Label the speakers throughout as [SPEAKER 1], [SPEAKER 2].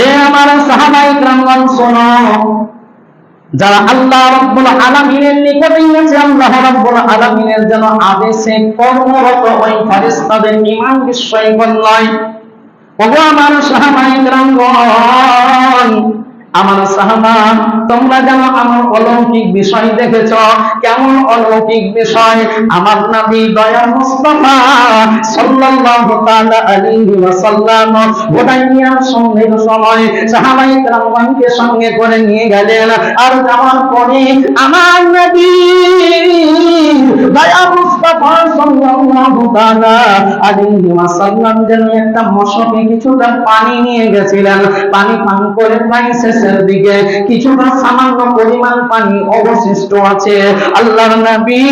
[SPEAKER 1] এ আমার শোনো। যারা আল্লাহ রব্বুল আলামিনের নিকটেই আছে আল্লাহ রব্বুল আলামিনের যেন আদেশে কর্মরত ওই ফারিস্তাদের ইমান বিস্ময় নয়। ওগো আমার সাহাবাই গ্রামগণ আমার সাহাবা, তোমরা যেন আমার অলৌকিক বিষয় দেখেছ। কেমন অলৌকিক বিষয়? আমার নাবি দয়া মুস্তাফা সাল্লাল্লাহু তাআলা আলাইহি ওয়া সাল্লাম হুদাইবিয়ার সঙ্গে সময় সাহাবাই کرامকে সঙ্গে করে নিয়ে গেলেন। আর যাওয়ার পরে আমার নাবি দয়া মুস্তাফা সাল্লাল্লাহু তাআলা আলাইহি ওয়া সাল্লাম যেন একটা মশকে কিছুটা পানি নিয়ে গেছিলেন। পানি পান করে পানি শেষ শেষের দিকে কিছুটা সামান্য পরিমাণ পানি অবশিষ্ট আছে। আল্লাহর নবী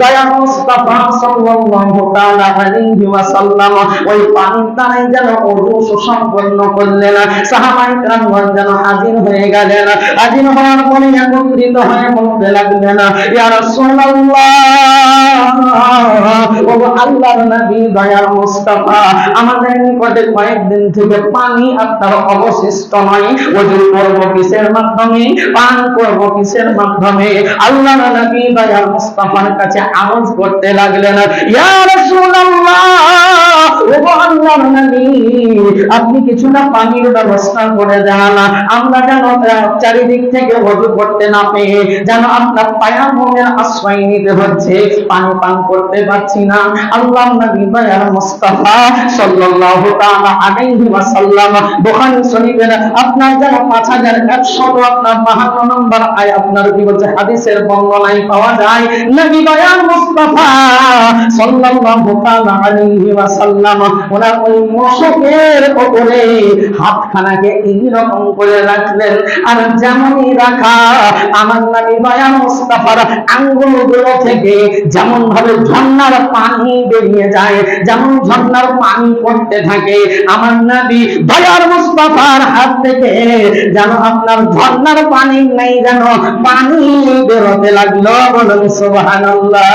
[SPEAKER 1] দয়া মুস্তাফা সাল্লাল্লাহু তাআলা আলাইহি ওয়াসাল্লাম ওই পানির দ্বারাই যেন ওযু সম্পন্ন করলেন। সাহাবায়ে কেরামগণ যেন হাজির হয়ে গেলেন। হাজির হওয়ার পরে একত্রিত হয়ে বলতে লাগলেন, ইয়া রাসূলুল্লাহ ও আল্লাহর নবী দয়ার মুস্তাফা, আমাদের নিকটে কয়েকদিন থেকে পানি আপনার অবশিষ্ট নয় ওযু করব কিসের মাধ্যমে পান করব কিসের মাধ্যমে? আল্লাহ নবী বাজার মুস্তাফার কাছে আওয়াজ করতে লাগলেন, ইয়া রাসূলুল্লাহ আপনি কিছুটা পানির ব্যবস্থা করে দেন আমরা যেন চারিদিক থেকে ওযু করতে না পেয়ে, যেন আপনার পায়ামনের আশ্রয় নিতে হচ্ছে। পানি পান করতে পারছি না। আল্লাহ নবী দয়ার মুস্তাফা সাল্লাল্লাহু তাআলা আলাইহি ওয়াসাল্লাম বুখারী শরীফের আপনার যেন 5100 আপনার 52 নম্বর আয় আপনার কি বলছে হাদিসের বর্ণনায় পাওয়া যায়, নবী দয়ার মুস্তাফা সাল্লাল্লাহু তাআলা আলাইহি ওয়াসাল্লাম ওনার ওই মশকের উপরে হাতখানাকে এইরকম করে রাখলেন। আর যেমনই রাখা, আমার নবী দয়ার মুস্তাফার আঙ্গুলগুলো থেকে যেমন ভাবে ঝর্ণার পানি বেরিয়ে যায়, যেমন ঝর্ণার পানি পড়তে থাকে, আমার নবী দয়ার মুস্তাফার হাত থেকে যেন আপনার ঝর্ণার পানি নেই যেন পানি বেরোতে লাগল বলুন সুবহানাল্লাহ।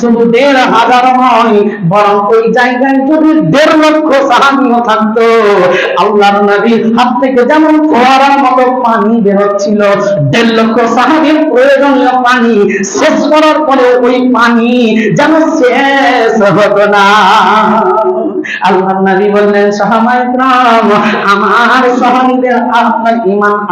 [SPEAKER 1] শুধু দেড় হাজার নয় বরং ওই জায়গায় যদি দেড় লক্ষ থাকতো হাত থেকে যেমন ফোয়ারার মতো পানি বেরোচ্ছিল, দেড় লক্ষ প্রয়োজনীয় পানি শেষ করার পরে ওই পানি যেন শেষ হতো না। আল্লাহ নবী বললেন সাহাবাইকরাম আমার আপনার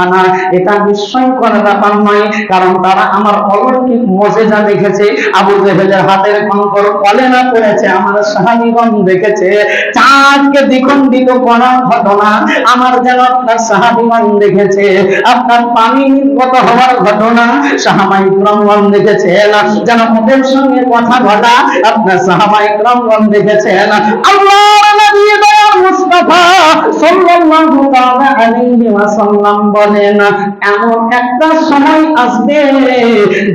[SPEAKER 1] আনা, এটা বিস্ময় করার ব্যাপার নয়, কারণ তারা আমার অলৌকিক মজেজা দেখেছে, আবু জেহেল জেহেলের হাতের কঙ্কর কলেনা পড়েছে, আমার সাহাবীগণ দেখেছে, চাঁদকে দ্বিখণ্ডিত করার ঘটনা আমার যেন আপনার সাহাবীগণ দেখেছে, আপনার পানি নির্গত হওয়ার ঘটনা সাহাবাই ক্রমগণ দেখেছেন যেন ওদের সঙ্গে কথা ঘটা আপনার সাহাবাই ক্রমগণ দেখেছেন দয়াল মুস্তাফা সাল্লাল্লাহু তাআলা আলাইহি ওয়াসাল্লাম বলেন, এমন একটা সময় আসবে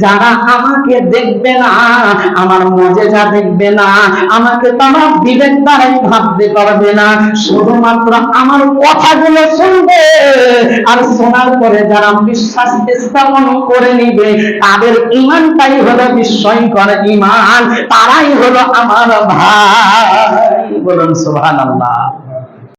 [SPEAKER 1] যারা আমাকে দেখবে না, আমার মজেজা দেখবে না, আমাকে তারা বিবেক দ্বারাই ভাবতে পারবে না। শুধুমাত্র আমার কথাগুলো শুনবে আর শোনার পরে যারা বিশ্বাস স্থাপন করে নিবে, তাদের ইমানটাই হলো বিস্ময়কর ইমান, তারাই হলো আমার ভাই। বলুন, সুবহানাল্লাহ।